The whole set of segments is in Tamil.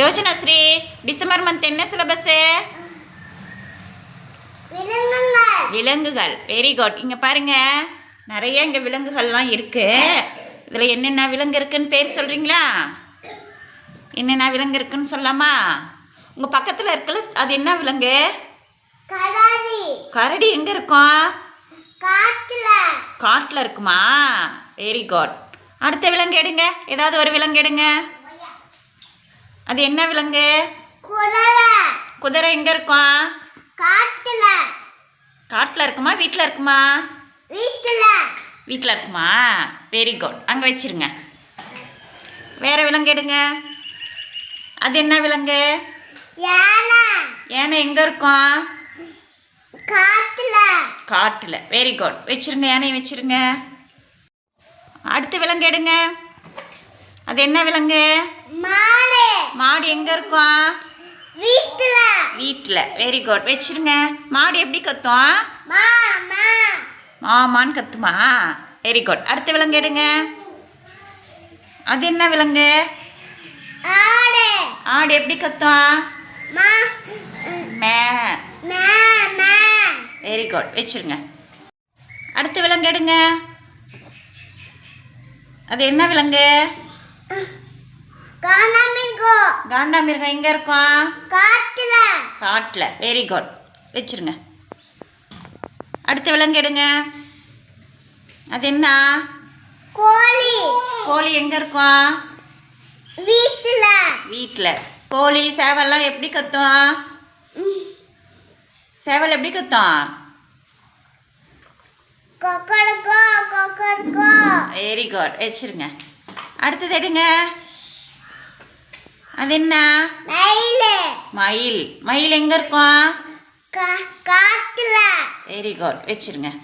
யோஜனா ஸ்ரீ டிசம்பர் மந்த் என்ன சிலபஸ்ஸு விலங்குகள் வெரி குட் இங்கே பாருங்க நிறைய இங்கே விலங்குகள்லாம் இருக்கு. இதில் என்னென்ன விலங்கு இருக்குன்னு பேர் சொல்கிறீங்களா என்னென்ன விலங்கு இருக்குன்னு சொல்லாமா? உங்கள் பக்கத்தில் இருக்குல்ல அது என்ன விலங்கு? கடாரி கரடி எங்கே இருக்கும்? காட்டுல. காட்டில் இருக்குமா? வெரி குட் அடுத்த விலங்கு எடுங்க. ஏதாவது ஒரு விலங்கு எடுங்க. அது என்ன விலங்கு? குடலை குதிரை எங்கே இருக்கும்? காட்டுல. காட்டில் இருக்குமா? வீட்டில் இருக்குமா? வீட்டுல. வீட்டில் இருக்குமா? வெரி குட் அங்கே வச்சிருங்க. வேற விலங்கு எடுங்க. அது என்ன விலங்கு? யானை. யானை எங்கே இருக்கும்? காட்டுல. காட்டில். வெரி குட் வச்சிருங்க யானையை வச்சிருங்க. அடுத்த விலங்கு எடுங்க. அது என்ன விலங்கு? மாடு. மாடு எங்கே இருக்கும் வீட்டுல. வீட்டில். வெரி குட் வச்சிருங்க. மாடு எப்படி கத்தும்? மாமா. மாமான்னு கத்துமா? வெரி குட் அடுத்த விலங்கு எடுங்க. அது என்ன விலங்கு? ஆடு. ஆடு எப்படி கத்தும்? மா மே மாமா வெரி குட் வச்சிருங்க. அடுத்த விலங்கு எடுங்க. அது என்ன விலங்கு? காண்டாமிருகம் எங்கே இருக்கும்? காட்டுல. காட்டில். வெரி குட் வச்சிருங்க. அடுத்த விலங்கு எடுங்க. அது என்ன? கோழி. கோழி எங்கே இருக்கும்? வீட்டுல. வீட்டில். கோழி சேவல்லாம் எப்படி கத்தும்? சேவல் எப்படி கத்தும்? வெரி குட் வச்சிருங்க. அடுத்தது எடுங்க. அது என்ன மயிலு. மயில். மயில் எங்கே இருக்கும் கா- காட்டுல வெரி குட் வச்சிருங்க.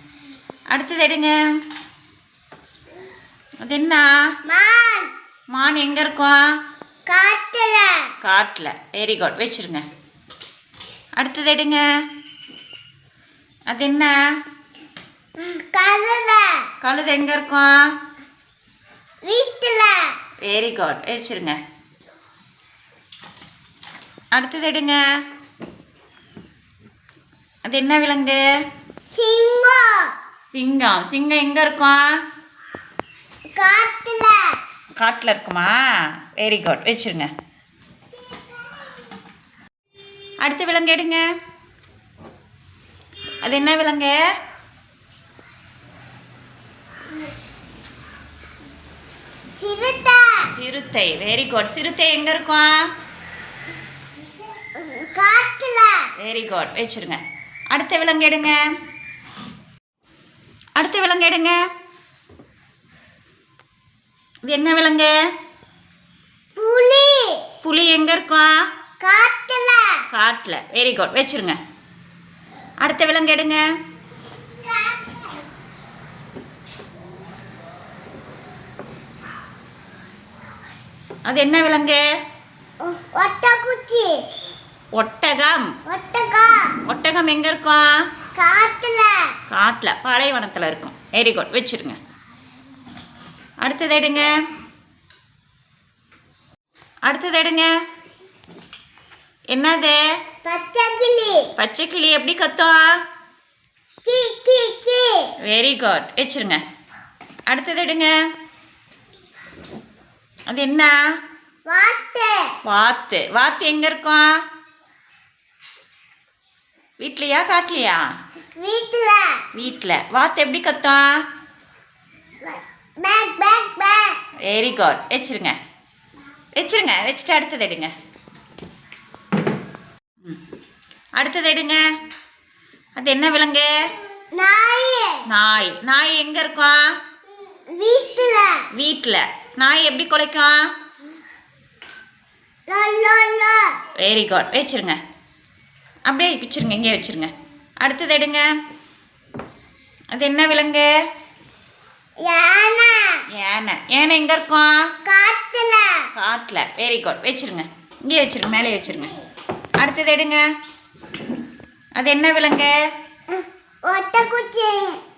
அடுத்தது எடுங்க. அது என்ன மான். மான் எங்கே இருக்கும் காட்டுல காட்டில் வெரி குட் வச்சிருங்க. அடுத்தது எடுங்க. அது என்ன கழுத. கழுது எங்கே இருக்கும் வீட்டுல. வெரி குட் வச்சிருங்க. அடுத்தது எடுங்க. அது என்ன விலங்கு? சிங்கம் சிங்கம் சிங்கம் எங்கே இருக்கும்? காட்டுல. காட்டில் இருக்குமா? வெரி குட் வச்சிருங்க. அடுத்த விலங்கு எடுங்க. அது என்ன விலங்கு? சிறுத்தை. சிறுத்தை. வெரி குட் சிறுத்தை எங்கே இருக்கும்? காட்டுல. வெரி குட் வச்சிருங்க. அடுத்த விலங்கு எடுங்க. அடுத்த விலங்கு எடுங்க. இது என்ன விலங்கு? புலி. புலி எங்கே இருக்கும் காட்டுல. காட்டில். வெரி குட் வச்சிருங்க. அடுத்த விலங்கு எடுங்க. அது என்ன விலங்கு? ஒட்டக்குச்சி. ஒட்டகம். ஒட்டகா ஒட்டகம் எங்கே இருக்கும் காட்டுல. காட்டில் பாலைவனத்தில் இருக்கும். வெரி குட் வச்சிருங்க. அடுத்தது எடுங்க. அடுத்தது எடுங்க. என்னது? பச்சை கிளி பச்சை கிளி எப்படி கத்தும் கி கி கி. வெரி குட் வச்சிருங்க. அடுத்தது எடுங்க. அது என்ன? வாட்டு வாத்து. வாத்து எங்கே இருக்கும் வீட்லையா காட்டுலையா? வீட்டுல. வீட்டில் வாத்து எப்படி கத்தும் பேக் பேக் பேக் வெரி குட் வச்சிருங்க. வச்சிருங்க. வச்சுட்டு அடுத்தது எடுங்க. அடுத்தது எடுங்க. அது என்ன விலங்கு? நாய். நாய். நாய் எங்கே இருக்கும் வீட்டுல. வீட்டில் நாய் எப்படி குலைக்கும் வெரி குட் வச்சிருங்க. அப்படியே வச்சிருங்க இங்கே வச்சிருங்க. அடுத்தது எடுங்க. அது என்ன விலங்கு? யானை. யானை. யானை எங்கே இருக்கும்? காட்டுல. காட்டில். வெரி குட் வச்சிருங்க. இங்கே வச்சிருங்க மேலே வச்சிருங்க. அடுத்தது எடுங்க. அது என்ன விலங்கு? ஒட்டக்குச்சி.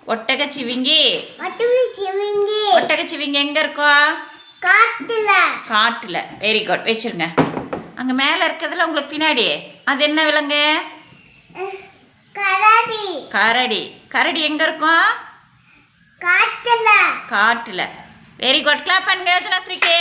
ஒட்டகச்சிவிங்கி ஒட்டக்குச்சி விங்கி. ஒட்டகச்சிவிங்கி எங்கே இருக்கும்? காட்டுல. காட்டில். வெரி குட் வச்சிருங்க. அங்கே மேலே இருக்கிறதுல உங்களுக்கு பின்னாடி. அது என்ன விலங்கு? கரடி. கரடி. கரடி எங்கே இருக்கும்? காட்டுல. காட்டில். வெரி குட் கிளாப் பண்ணுங்க யோசனாஸ்திரிக்கு